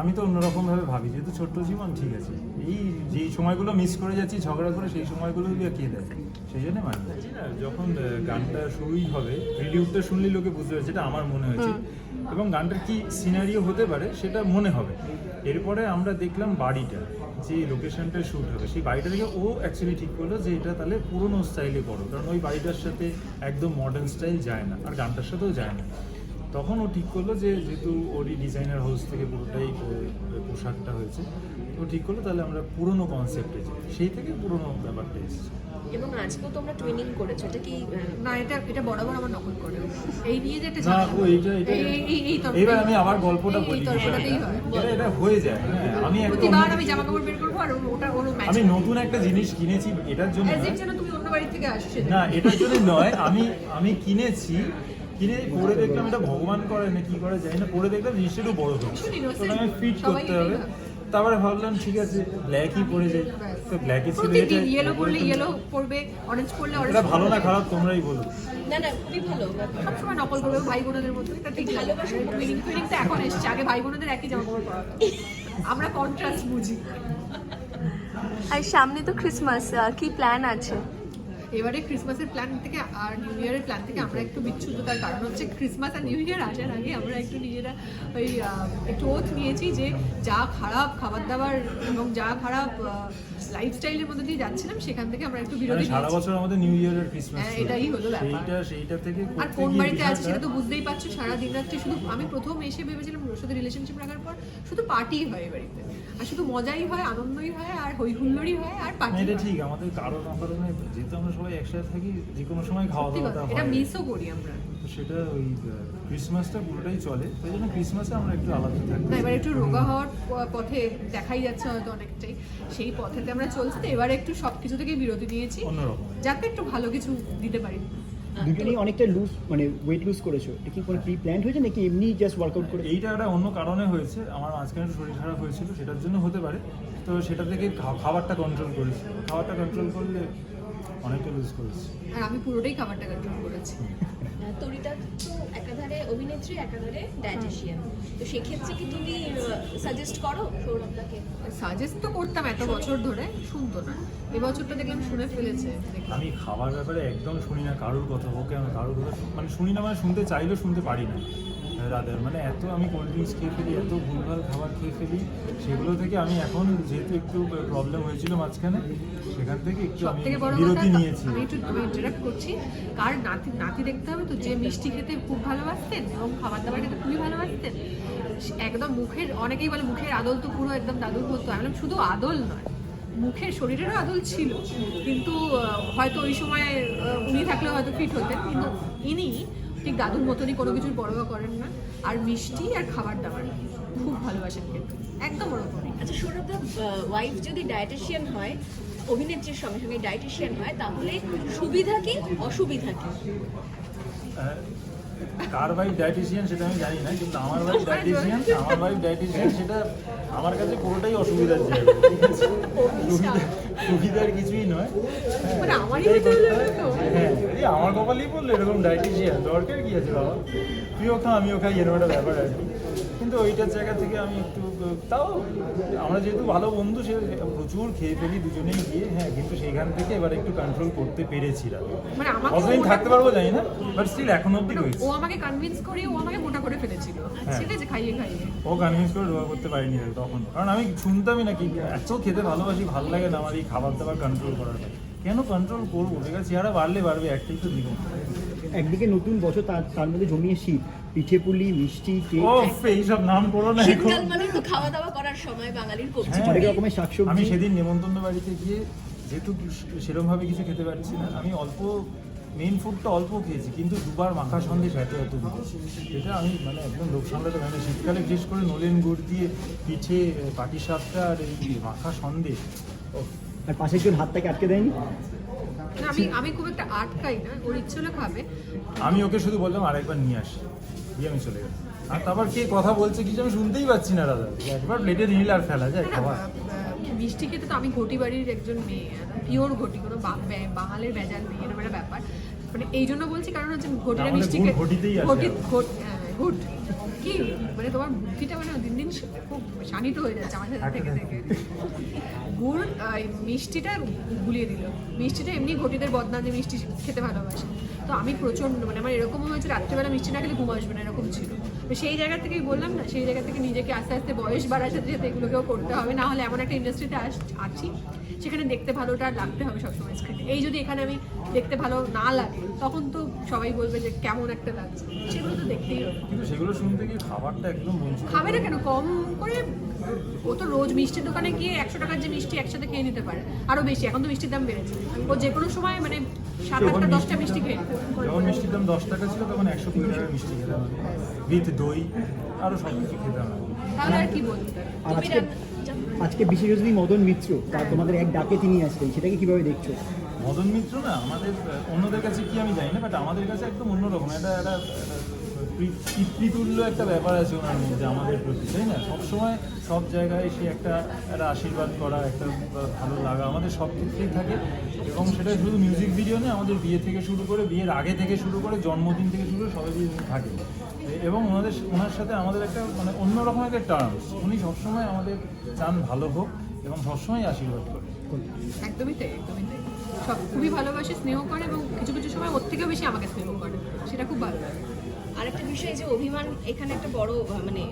আমি তো অন্যরকম ভাবে ভাবি যেহেতু ছোট্ট জীবন ঠিক আছে। এই যেই সময়গুলো মিস করে যাচ্ছি ঝগড়া করে সেই সময়গুলো দিয়ে কে দেয়? সেই জন্য মানি যখন গানটা শুরুই হবে প্রিলিউডটা শুনলেই লোকে বুঝতে পারছে যেটা আমার মনে হয়েছে। এবং গানটার কি সিনারিও হতে পারে সেটা মনে হবে। এরপরে আমরা দেখলাম বাড়িটা যে লোকেশনটা শ্যুট হবে। সেই বাড়িটা থেকে ও অ্যাকচুয়ালি ঠিক করল যে এটা তাহলে পুরোনো স্টাইলে করো। কারণ ওই বাড়িটার সাথে একদম মডার্ন স্টাইল যায় না আর গানটার সাথেও যায় না। তখন ও ঠিক করল যে যেহেতু ওরই ডিজাইনার হাউস থেকে পুরোটাই পোশাকটা হয়েছে তো ঠিক করল তাহলে আমরা পুরোনো কনসেপ্টে যাই। সেই থেকে পুরনো ব্যাপারটা এসেছে। এবং আজকেও তোমরা টুইনিং করেছ এটা কি না এটা এটা বরাবর আমার নকল করে। এই নিয়ে যে একটা না ও এটা আমি আবার গল্পটা বলি এটা এটা হয়ে যায় হ্যাঁ আমি প্রতিবার আমি জামা কাপড় বের করব আর ওটা ওর ম্যাচ আমি নতুন একটা জিনিস কিনেছি এটার জন্য তুমি অন্য বাড়ি থেকে আসছে না এটার জন্য নয় আমি আমি কিনেছি কিনে পরে দেখলাম এটা ভগবান করে না কি করে জানি না পরে দেখলাম জিনিসটা একটু বড় হচ্ছে আমি ফিট করতে হবে। তারপরে ভাবলাম ঠিক আছে ব্ল্যাকই পরে যাই। তো ব্ল্যাকই ছিল এটা ইয়েলো তো- ইয়েলো পরবে অরেঞ্জ করলে অরেঞ্জ এটা ভালো না খারাপ তোমরাই বলো। না না খুবই ভালো। সবসময় নকল করবে ভাই বোনদের মধ্যে। এটা ঠিক। ভালোবাসা টুইনিং তো এখন এসছে আগে ভাই বোনদের একই জামা কাপড় পরা আমরা কন্ট্রাস্ট বুঝি। আর সামনে তো ক্রিসমাস কি প্ল্যান আছে? এবারে ক্রিসমাসের প্ল্যান থেকে আর নিউ ইয়ারের প্ল্যান থেকে আমরা একটু বিচ্ছুত তার কারণ হচ্ছে ক্রিসমাস আর নিউ ইয়ার আসার আগে আমরা একটু নিজেরা ওই একটু ওথ নিয়েছি যে যা খারাপ খাবার দাবার এবং যা খারাপ লাইফস্টাইলের মধ্যে দিয়ে যাচ্ছিলাম সেখান থেকে আমরা একটু মানে বিরতি সারা বছর আমাদের নিউ ইয়ারের ক্রিসমাস এটাই হলো ব্যাপার। সেইটা সেইটা থেকে আর কোন বাড়িতে আছি সেটা তো বুঝতেই পারছ সারা দিন রাত্রে শুধু আমি প্রথম এসে ভেবেছিলাম ওর সাথে রিলেশনশিপ রাখার পর শুধু পার্টি হয় বাড়িতে। আর শুধু মজাই হয় আনন্দই হয় আর হই হুল্লোড়ই হয় আর পার্টি এটা ঠিক আমাদের কারও না কারণে যেহেতু আমরা সবাই একসাথে থাকি যে কোনো সময় খাওয়া দাওয়াটা এটা মিসও করি আমরা। সেটা ওই ক্রিসমাসটা পুরোটাই চলে। ওই জন্য ক্রিসমাসে আমরা একটু আলাদা থাকি। না এবার একটু রোগা হওয়ার পথে দেখাই যাচ্ছে হয়তো অনেকটাই। সেই পথেতে আমরা চলছি। তো এবারে একটু সব কিছু থেকে বিরতি নিয়েছি। অন্যরকম। যাতে একটু ভালো কিছু দিতে পারি। দুজনেই অনেকটা লুজ মানে ওয়েট লুজ করেছ। এটা কি কোনো প্রি প্ল্যান হয়েছে নাকি এমনি জাস্ট ওয়ার্কআউট করে এইটা একটা অন্য কারণে হয়েছে। আমার মাঝখানে শরীর খারাপ হয়েছিল সেটার জন্য হতে পারে। তো সেটা থেকে খাবারটা কন্ট্রোল করেছি। খাবারটা কন্ট্রোল করলে অনেকটা লুজ করেছি। আর আমি পুরোটাই খাবারটা কন্ট্রোল করেছি। তরিতা তো একাধারে অভিনেত্রী একাধারে ডায়েটিশিয়ান তো সেক্ষেত্রে কি তুমি সাজেস্ট করো সৌরভদাকে? সাজেস্ট তো করতাম এত বছর ধরে শুনতো না। এবছরটা দেখলাম শুনে ফেলেছে। আমি খাবার ব্যাপারে একদম শুনি না কারোর কথা ওকে আমি কারোর কথা মানে শুনি না মানে শুনতে চাইলেও শুনতে পারি না। রাদার মানে এত আমি কোল্ড ড্রিঙ্কস খেয়ে ফেলি এত ভুলভাল খাবার খেয়ে ফেলি সেগুলো থেকে আমি এখন যেহেতু একটু প্রবলেম হয়েছিল মাঝখানে সেখান থেকে একটু আমি বিরতি নিয়েছি। আমি একটু ইন্টারাক্ট করছি কার নাতি নাতি দেখতে হবে তো যে মিষ্টি খেতে খুব ভালোবাসতেন এবং খাবার দাবার খেতে খুবই ভালোবাসতেন একদম মুখের অনেকেই বলে মুখের আদল তো পুরো একদম দাদুর মতো আমি শুধু আদল নয় মুখের শরীরেরও আদল ছিল কিন্তু হয়তো ওই সময় উনি থাকলে হয়তো ফিট হতেন কিন্তু ইনি ঠিক দাদুর মতনই কোনো কিছুর পরোয়া করেন না। আর মিষ্টি আর খাবার দাবার খুব ভালোবাসেন কিন্তু একদম ওরকমই। আচ্ছা সৌরভদা ওয়াইফ যদি ডায়েটিশিয়ান হয় অভিনেত্রীর সঙ্গে সঙ্গে ডায়েটিশিয়ান হয় তাহলে সুবিধা কি অসুবিধা কি? কার ওয়াইফ ডায়েটিশিয়ান সেটা আমি জানি না কিন্তু আমার ওয়াইফ ডায়েটিশিয়ান আমার ওয়াইফ ডায়েটিশিয়ান সেটা আমার কাছে পুরোটাই অসুবিধার জায়গা। সুবিধার কিছুই নয়। হ্যাঁ, মানে হয়। হ্যাঁ আমার কপালেই বলল এরকম ডায়েটিশিয়ান দরকার কি আছে বাবা? তুইও খা আমিও খাই এরকম একটা ব্যাপার আর কি। কিন্তু ওইটার জায়গা থেকে আমি একটু তাও আমরা যেহেতু ভালো বন্ধু সে প্রচুর খেয়ে ফেলি দুজনেই গিয়ে। হ্যাঁ কিন্তু সেইখান থেকে এবার একটু কন্ট্রোল করতে পেরেছিলাম। মানে ওটা- থাকতে পারব জানি না বাট স্টিল এখন অব্দি রয়েছে ও আমাকে কনভিন্স করে ও আমাকে মোটা করে ফেলেছিল। হ্যাঁ। ঠিক আছে খাইয়ে খাইয়ে। ও কনভিন্স করে রোয়া করতে পারিনি তখন। কারণ আমি শুনতামই না কি এত খেতে ভালোবাসি ভালো লাগে না আমার এই খাবার দাবার কন্ট্রোল করাটা কেন কন্ট্রোল করব? ঠিক আছে চেহারা বাড়লে বাড়বে একটাই তো জীবন একদিকে নতুন বছর তার তার মধ্যে জমিয়ে শীত পিঠে পুলি মিষ্টি কেক। ও এইসব নাম করো না এখন। মানে তো খাওয়া দাওয়া করার সময় বাঙালির কবজি। হ্যাঁ। অনেক রকমের শাকসবজি। আমি সেদিন নেমন্তন্ন বাড়িতে গিয়ে যেহেতু সেরকমভাবে কিছু খেতে পারছি না আমি অল্প মেন ফুডটা অল্প খেয়েছি কিন্তু দুবার মাখা সন্দেশ এত এত দিয়েছি এটা আমি মানে একদম লোক সামলাতে পারি শীতকালে বিশেষ করে নলেন গুড় দিয়ে পিঠে পাটি সাপটা আর এই মাখা সন্দেশ ও আর পাশে একজন হাতটাকে আটকে দেয়নি? আমি আমি খুব একটা আটকাই না ওর ইচ্ছে হলে খাবে। আমি ওকে শুধু বললাম আরেকবার নিয়ে আসি। দিয়ে আমি চলে গেলাম। আর তারপর কে কথা বলছে কিছু আমি শুনতেই পাচ্ছি না দাদা। একবার প্লেটে নিলে আর ফেলা যায় খাবার মিষ্টি খেতে তো আমি ঘটি বাড়ির একজন মেয়ে পিওর ঘটি কোনো বাঙালির ভেজাল নেই এরকম একটা ব্যাপার। মানে এই জন্য বলছি কারণ হচ্ছে ঘটিটা মিষ্টি খেতে- ঘটিতেই ঘটি আবার। ঘট- হ্যাঁ, কি? মানে তোমার বুদ্ধিটা মানে দিন দিন খুব শানিত হয়ে যাচ্ছে আমার সাথে থেকে থেকে। গুড় এই মিষ্টিটা গুলিয়ে দিল। মিষ্টিটা এমনি ঘটিদের বদনাম যে মিষ্টি খেতে ভালোবাসে। তো আমি প্রচণ্ড মানে আমার এরকম হয়েছে রাত্রেবেলা মিষ্টি না খেলে ঘুম আসবে না এরকম ছিল। তো সেই জায়গা থেকেই বললাম না সেই জায়গা থেকে নিজেকে আস্তে আস্তে বয়স বাড়ার সাথে সাথে এগুলোকেও করতে হবে না হলে এমন একটা ইন্ডাস্ট্রিতে আছি। সেখানে দেখতে ভালোটা লাগতে হবে সবসময় এই যদি এখানে আমি দেখতে ভালো না লাগে তখন তো সবাই বলবে যে কেমন একটা লাগছে। সেগুলো তো দেখতেই হবে। কিন্তু সেগুলো শুনতে গিয়ে খাবারটা একদম খাবে না কেন? কম করে ও তো রোজ মিষ্টির দোকানে গিয়ে একশো টাকার যে মিষ্টি একসাথে খেয়ে নিতে পারে। আরও বেশি এখন তো মিষ্টির দাম বেড়েছে। ও যে কোনো সময় মানে সাত আটটা দশটা মিষ্টি খেয়ে যখন মিষ্টির দাম দশ টাকা ছিল তখন একশো কুড়ি টাকার মিষ্টি খেতাম। উইথ দই আরও সব কিছু খেতাম। তাহলে আর কি আর তুমি আজকে বিশেষ অতিথি মদন মিত্র তার তোমাদের এক ডাকে তিনি আসলেন সেটাকে কীভাবে দেখছ? মদন মিত্র না আমাদের অন্যদের কাছে কি আমি জানি না বাট আমাদের কাছে একদম অন্যরকম এটা একটা পিতৃতুল্য একটা ব্যাপার আছে ওনার মধ্যে, আমাদের প্রতি, তাই না? সবসময় সব জায়গায় সে একটা একটা আশীর্বাদ করা, একটা ভালো লাগা আমাদের সব ক্ষেত্রেই থাকে, এবং সেটা শুধু মিউজিক ভিডিও নয়, আমাদের বিয়ে থেকে শুরু করে, বিয়ের আগে থেকে শুরু করে, জন্মদিন থেকে শুরু করে সবাই থাকে। এবং ওনাদের, ওনার সাথে আমাদের একটা মানে অন্যরকম একটা টার্মস উনি সবসময় আমাদের চান ভালো হোক, এবং সবসময় আশীর্বাদ করে একদমই তাই একদমই তাই। সব খুবই ভালোবাসে স্নেহ করে এবং কিছু কিছু সময় ওর থেকেও বেশি আমাকে স্নেহ করে। সেটা খুব ভালো লাগে। আরেকটা বিষয় যে অভিমান এখানে একটা বড় মানে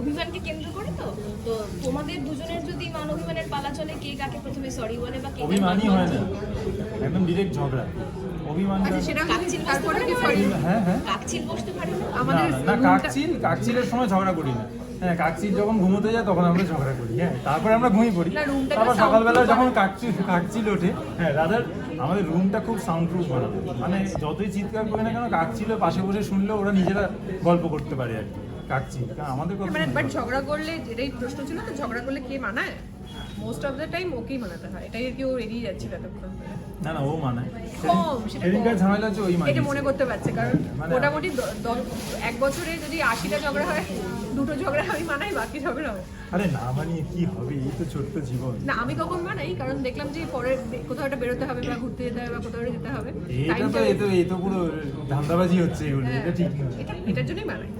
অভিমানকে কেন্দ্র করে তো? তো তোমাদের দুজনের যদি মান অভিমানের পালা চলে কে কাকে প্রথমে সরি বলে বা কে অভিমানই হয় না। একদম ডিরেক্ট ঝগড়া। অভিমান আচ্ছা সেটা কাকচিল বসতে তারপরে পারে কি? সরি হ্যাঁ হ্যাঁ। কাকচিল বসতে পারে না? আমাদের না কাকচিল কাকচিলের সময় ঝগড়া করি না। হ্যাঁ কাকচির যখন ঘুমোতে যায় তখন আমরা ঝগড়া করি হ্যাঁ তারপরে আমরা ঘুমিয়ে পড়ি। তারপর সকালবেলা যখন কাকচি কাকচিল ওঠে হ্যাঁ রাদার আমাদের রুমটা খুব সাউন্ড প্রুফ করা মানে যতই চিৎকার করে না কেন কাকচিল পাশে বসে শুনলেও ওরা নিজেরা গল্প করতে পারে আর কি কাকচিল আমাদের কথা মানে ঝগড়া করলে যেটাই প্রশ্ন ছিল তো ঝগড়া করলে কে মানায়? মোস্ট অফ দ্য টাইম ওকেই মানাতে হয়। এটাই আর কি ও এড়িয়ে যাচ্ছিল এতক্ষণ ধরে। না না ও মানায়। কম, সেটা। ঝামেলা হচ্ছে ওই মানে এটা মানে করতে পারছে কারণ মানে- মোটামুটি এক বছরে যদি আশিটা ঝগড়া হয় দুটো ঝগড়া আমি মানাই বাকি ঝগড়া হয় আরে না মানিয়ে কি হবে? এই তো ছোট্ট জীবন। না আমি কখন মানাই? কারণ দেখলাম যে পরে কোথাও একটা বেরোতে হবে বা ঘুরতে যেতে হবে বা কোথাও যেতে হবে। এটা তো এই তো এই তো পুরো ধান্দাবাজি হচ্ছে এগুলো এটা ঠিক না এটা এটার জন্যই মানাই।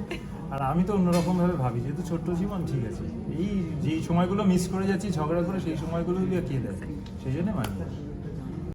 আর আমি তো অন্যরকম ভাবে, যেহেতু ছোট্ট জীবন, ঠিক আছে। এই যেই সময়গুলো মিস করে যাচ্ছি, ঝগড়া করে সেই সময়গুলো কে দেয়? সেই জন্য মানি